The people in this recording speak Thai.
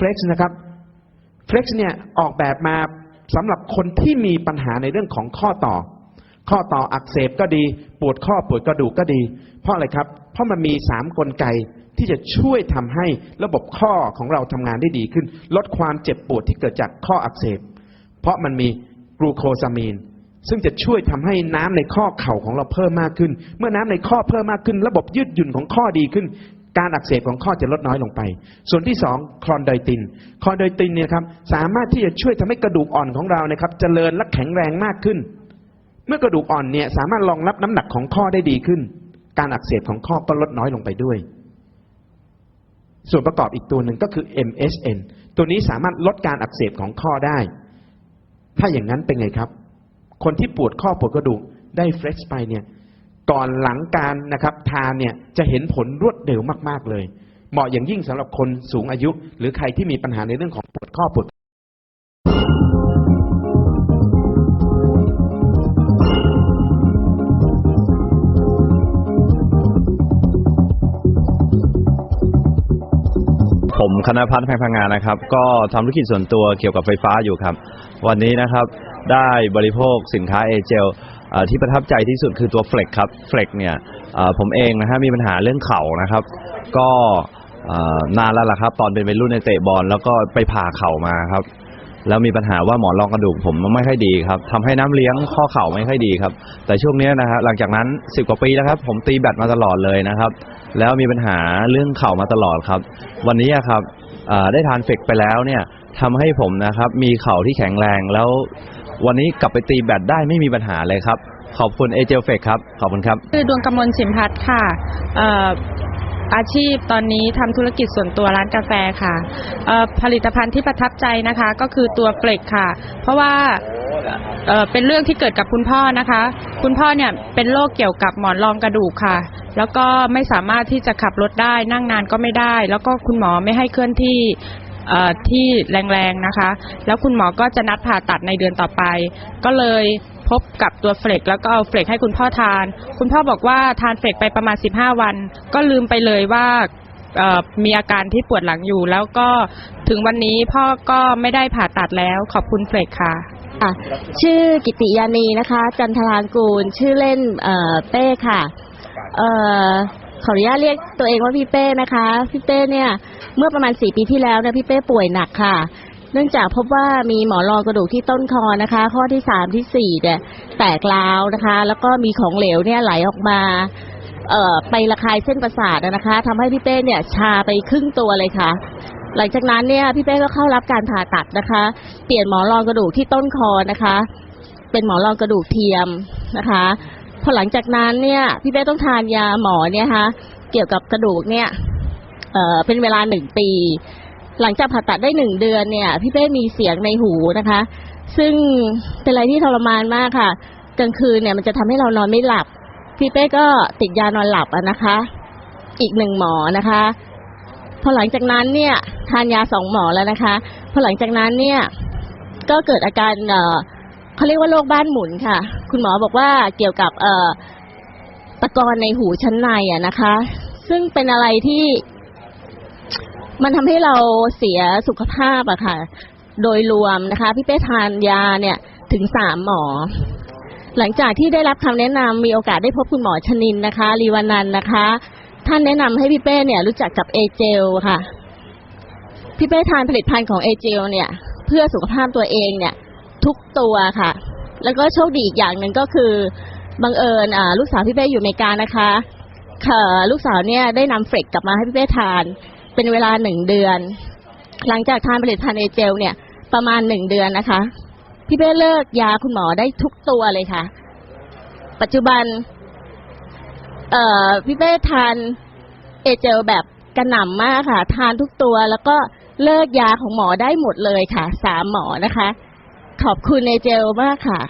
Flex นะครับ Flex เนี่ยออกแบบมาสำหรับคนที่มีปัญหาในเรื่องของข้อต่อ ข้อต่ออักเสบก็ดี ปวดข้อปวดกระดูกก็ดี เพราะอะไรครับ เพราะมันมีสามกลไกที่จะช่วยทำให้ระบบข้อของเราทำงานได้ดีขึ้น ลดความเจ็บปวดที่เกิดจากข้ออักเสบ เพราะมันมีกลูโคซามีนซึ่งจะช่วยทำให้น้ำในข้อเข่าของเราเพิ่มมากขึ้น เมื่อน้ำในข้อเพิ่มมากขึ้น ระบบยืดหยุ่นของข้อดีขึ้น การอักเสบของข้อจะลดน้อยลงไป ส่วนที่สองคลอนไดติน คลอนไดตินเนี่ยครับสามารถที่จะช่วยทำให้กระดูกอ่อนของเรานะครับเจริญและแข็งแรงมากขึ้น เมื่อกระดูกอ่อนเนี่ยสามารถรองรับน้ำหนักของข้อได้ดีขึ้น การอักเสบของข้อก็ลดน้อยลงไปด้วย ส่วนประกอบอีกตัวหนึ่งก็คือ MSN ตัวนี้สามารถลดการอักเสบของข้อได้ ถ้าอย่างนั้นเป็นไงครับ คนที่ปวดข้อปวดกระดูกได้เฟรชไปเนี่ย ก่อนหลังการนะครับทานเนี่ยจะเห็นผลรวดเร็วมากๆเลย เหมาะอย่างยิ่งสำหรับคนสูงอายุ หรือใครที่มีปัญหาในเรื่องของปวดข้อปวดผมคณะพัฒน์แพงพังงานนะครับ ก็ทำธุรกิจส่วนตัวเกี่ยวกับไฟฟ้าอยู่ครับ วันนี้นะครับได้บริโภคสินค้าเอเจล ที่ประทับใจที่สุดคือตัวเฟล็กครับเฟล็กเนี่ยผมเองนะฮะมีปัญหาเรื่องเข่านะครับ ก็นานแล้วล่ะครับ ตอนเป็นวัยรุ่นในเตะบอลแล้วก็ไปผ่าเข่ามาครับ แล้วมีปัญหาว่าหมอนรองกระดูกผมไม่ค่อยดีครับทำให้น้ำเลี้ยงข้อเข่าไม่ค่อยดีครับ แต่ช่วงนี้นะฮะหลังจากนั้น10กว่าปีแล้วครับ ผมตีแบดมาตลอดเลยนะครับ แล้วมีปัญหาเรื่องเข่ามาตลอดครับ วันนี้ครับได้ทานเฟกไปแล้วเนี่ยทำให้ผมนะครับ มีเข่าที่แข็งแรงแล้ว วันนี้กลับไปตีแบดได้ไม่มีปัญหาเลยครับ ขอบคุณเอเจลเฟกครับ ขอบคุณครับ คือดวงกำมลฉิมพัฒน์ค่ะอาชีพตอนนี้ทำธุรกิจส่วนตัวร้านกาแฟค่ะ ผลิตภัณฑ์ที่ประทับใจนะคะ ก็คือตัวเฟลกค่ะ เพราะว่าเเป็นเรื่องที่เกิดกับคุณพ่อนะคะ คุณพ่อเนี่ยเป็นโรคเกี่ยวกับหมอนรองกระดูกค่ะ แล้วก็ไม่สามารถที่จะขับรถได้นั่งนานก็ไม่ได้ แล้วก็คุณหมอไม่ให้เคลื่อนที่ ที่แรงๆนะคะ แล้วคุณหมอก็จะนัดผ่าตัดในเดือนต่อไป ก็เลยพบกับตัวเฟลกแล้วก็เอาเฟลกให้คุณพ่อทาน คุณพ่อบอกว่าทานเฟลกไปประมาณ 15 วัน ก็ลืมไปเลยว่ามีอาการที่ปวดหลังอยู่ แล้วก็ถึงวันนี้พ่อก็ไม่ได้ผ่าตัดแล้วขอบคุณเฟลกค่ะค่ะชื่อกิติยานีนะคะ จันทรางกูล ชื่อเล่นเเป้ค่ะเขออนุญาตเรียกตัวเองว่าพี่เป้นะคะ พี่เป้เนี่ย เมื่อประมาณสี่ปีที่แล้วเนี่ยพี่เป้ป่วยหนักค่ะ เนื่องจากพบว่ามีหมอรองกระดูกที่ต้นคอนะคะ ข้อที่สามที่สี่เนี่ยแตกร้าวนะคะ แล้วก็มีของเหลวเนี่ยไหลออกมา เอ่อไประคายเส้นประสาทนะคะทำให้พี่เป้เนี่ยชาไปครึ่งตัวเลยค่ะ หลังจากนั้นเนี่ยพี่เป้ก็เข้ารับการผ่าตัดนะคะ เปลี่ยนหมอรองกระดูกที่ต้นคอนะคะ เป็นหมอรองกระดูกเทียมนะคะ พอหลังจากนั้นเนี่ยพี่เป้ต้องทานยาหมอเนี่ยคะเกี่ยวกับกระดูกเนี่ยเอ่อเป็นเวลาหนึ่งปี หลังจากผ่าตัดได้หนึ่งเดือนเนี่ย พี่เป้มีเสียงในหูนะคะ ซึ่งเป็นอะไรที่ทรมานมากค่ะกลางคืนเนี่ยมันจะทำให้เรานอนไม่หลับ พี่เป้ก็ติดยานอนหลับนะคะ อีกหนึ่งหมอนะคะพอหลังจากนั้นเนี่ยทานยาสองหมอแล้วนะคะพอหลังจากนั้นเนี่ยก็เกิดอาการเอ่อเขาเรียกว่าโรคบ้านหมุนค่ะ คุณหมอบอกว่าเกี่ยวกับเออตะกอนในหูชั้นในอะนะคะ ซึ่งเป็นอะไรที่มันทำให้เราเสียสุขภาพอะค่ะ โดยรวมนะคะ พี่เป้ทานยาเนี่ยถึงสามหมอ หลังจากที่ได้รับคำแนะนำมีโอกาสได้พบคุณหมอชนินนะคะรีวานันนะคะ ท่านแนะนำให้พี่เป้เนี่ยรู้จักกับเอเจลค่ะ พี่เป้ทานผลิตภัณฑ์ของเอเจลเนี่ย เพื่อสุขภาพตัวเองเนี่ย ทุกตัวค่ะ แล้วก็โชคดีอีกอย่างหนึ่งก็คือบังเอิญลูกสาวพี่เป้อยู่อเมริกานะคะค่ะลูกสาวเนี่ยได้นำเฟรกกลับมาให้พี่เป้ทาน เป็นเวลาหนึ่งเดือน หลังจากทานผลิตภัณฑ์เอเจลเนี่ยประมาณหนึ่งเดือนนะคะ พี่เป้เลิกยาคุณหมอได้ทุกตัวเลยค่ะ ปัจจุบันเอ่อพี่เป้ทานเอเจลแบบกระหน่ำมากค่ะ ทานทุกตัวแล้วก็เลิกยาของหมอได้หมดเลยค่ะ สามหมอนะคะ ขอบคุณเอเจลมากค่ะ